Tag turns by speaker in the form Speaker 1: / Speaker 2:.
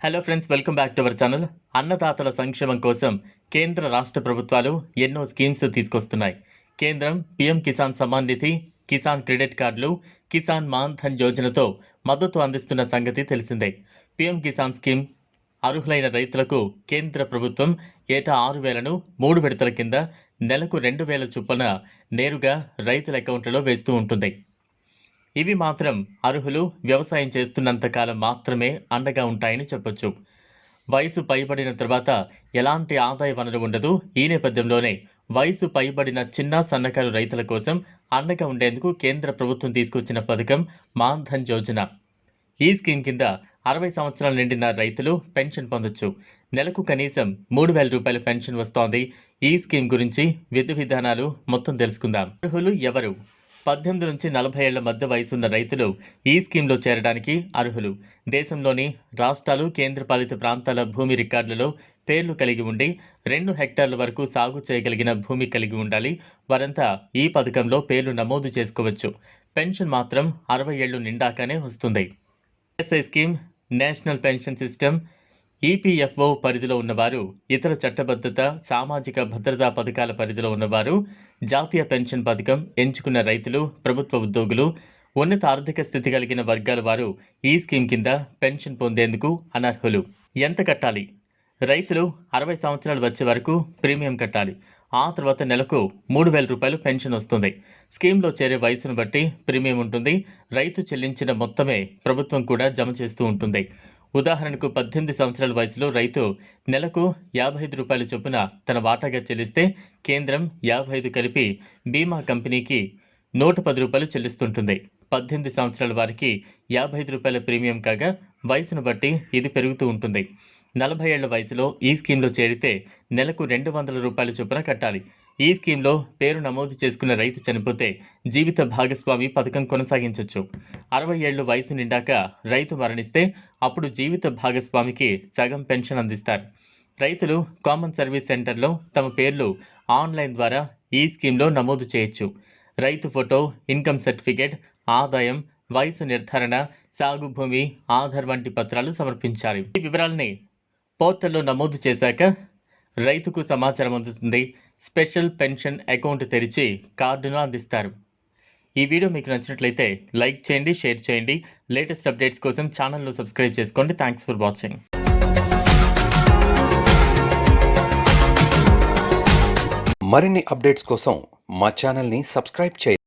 Speaker 1: Hello friends welcome back to our channel అన్నదాతల సంక్షేమం కోసం కేంద్ర రాష్ట్ర ప్రభుత్వాలు ఎన్నో స్కీమ్స్ తీసుకొస్తున్నాయి. కేంద్రం పీఎం కిసాన్ సమ్మాన్ నిధి కిసాన్ క్రెడిట్ కార్డులు కిసాన్ మాన్ ధన్ యోజనతో మద్దతు అందిస్తున్న సంగతి తెలిసిందే. పీఎం కిసాన్ స్కీమ్ అర్హులైన రైతులకు కేంద్ర ప్రభుత్వం ఏటా ఆరు వేలను మూడు విడతల కింద నెలకు రెండు వేల చొప్పున నేరుగా రైతుల అకౌంట్లలో వేస్తూ ఉంటుంది. ఇవి మాత్రం అర్హులు వ్యవసాయం చేస్తున్నంత కాలం మాత్రమే అండగా ఉంటాయని చెప్పొచ్చు. వయసు పైబడిన తర్వాత ఎలాంటి ఆదాయ వనరు ఉండదు. ఈ నేపథ్యంలోనే వయసు పైబడిన చిన్న సన్నకారు రైతుల కోసం అండగా ఉండేందుకు కేంద్ర ప్రభుత్వం తీసుకొచ్చిన పథకం మాన్ ధన్ యోజన. ఈ స్కీమ్ కింద అరవై సంవత్సరాలు నిండిన రైతులు పెన్షన్ పొందొచ్చు. నెలకు కనీసం మూడు వేల రూపాయల పెన్షన్ వస్తోంది. ఈ స్కీమ్ గురించి విధి విధానాలు మొత్తం తెలుసుకుందాం. అర్హులు ఎవరు? పద్దెనిమిది నుంచి నలభై ఏళ్ళ మధ్య వయసున్న రైతులు ఈ స్కీమ్లో చేరడానికి అర్హులు. దేశంలోని రాష్ట్రాలు కేంద్రపాలిత ప్రాంతాల భూమి రికార్డులలో పేర్లు కలిగి ఉండి రెండు హెక్టార్ల వరకు సాగు చేయగలిగిన భూమి కలిగి ఉండాలి. వారంతా ఈ పథకంలో పేర్లు నమోదు చేసుకోవచ్చు. పెన్షన్ మాత్రం అరవై ఏళ్ళు నిండాకనే వస్తుంది. SI scheme national pension system EPFO పరిధిలో ఉన్నవారు ఇతర చట్టబద్ధత సామాజిక భద్రతా పథకాల పరిధిలో ఉన్నవారు జాతీయ పెన్షన్ పథకం ఎంచుకున్న రైతులు ప్రభుత్వ ఉద్యోగులు ఉన్నత ఆర్థిక స్థితి కలిగిన వర్గాల వారు ఈ స్కీమ్ కింద పెన్షన్ పొందేందుకు అనర్హులు. ఎంత కట్టాలి? రైతులు అరవై సంవత్సరాలు వచ్చే వరకు ప్రీమియం కట్టాలి. ఆ తర్వాత నెలకు మూడు వేల రూపాయలు పెన్షన్ వస్తుంది. స్కీమ్లో చేరే వయసును బట్టి ప్రీమియం ఉంటుంది. రైతు చెల్లించిన మొత్తమే ప్రభుత్వం కూడా జమ చేస్తూ ఉంటుంది. ఉదాహరణకు పద్దెనిమిది సంవత్సరాల వయసులో రైతు నెలకు యాభై ఐదు రూపాయల చొప్పున తన వాటాగా చెల్లిస్తే కేంద్రం యాభై ఐదు కలిపి బీమా కంపెనీకి నూట పది రూపాయలు చెల్లిస్తుంటుంది. పద్దెనిమిది సంవత్సరాల వారికి యాభై ఐదు రూపాయల ప్రీమియం కాగా వయసును బట్టి ఇది పెరుగుతూ ఉంటుంది. నలభై ఏళ్ళ వయసులో ఈ స్కీమ్లో చేరితే నెలకు రెండు వందల రూపాయల చొప్పున కట్టాలి. ఈ స్కీమ్లో పేరు నమోదు చేసుకున్న రైతు చనిపోతే జీవిత భాగస్వామి పథకం కొనసాగించవచ్చు అరవై ఏళ్ళు వయసు నిండాక రైతు మరణిస్తే అప్పుడు జీవిత భాగస్వామికి సగం పెన్షన్ అందిస్తారు. రైతులు కామన్ సర్వీస్ సెంటర్లో తమ పేర్లు ఆన్లైన్ ద్వారా ఈ స్కీమ్లో నమోదు చేయొచ్చు. రైతు ఫోటో ఇన్కమ్ సర్టిఫికేట్ ఆదాయం వయసు నిర్ధారణ సాగు భూమి ఆధార్ వంటి పత్రాలు సమర్పించాలి. ఈ వివరాలని పోర్టల్లో నమోదు చేశాక రైతుకు సమాచారం అందుతుంది. స్పెషల్ పెన్షన్ అకౌంట్ తెరిచి కార్డును అందిస్తారు. ఈ వీడియో మీకు నచ్చినట్లయితే లైక్ చేయండి షేర్ చేయండి. లేటెస్ట్ అప్డేట్స్ కోసం ఛానల్ను సబ్స్క్రైబ్ చేసుకోండి. Thanks for watching.
Speaker 2: మరిన్ని అప్డేట్స్ కోసం మా ఛానల్ని సబ్స్క్రైబ్ చేయండి.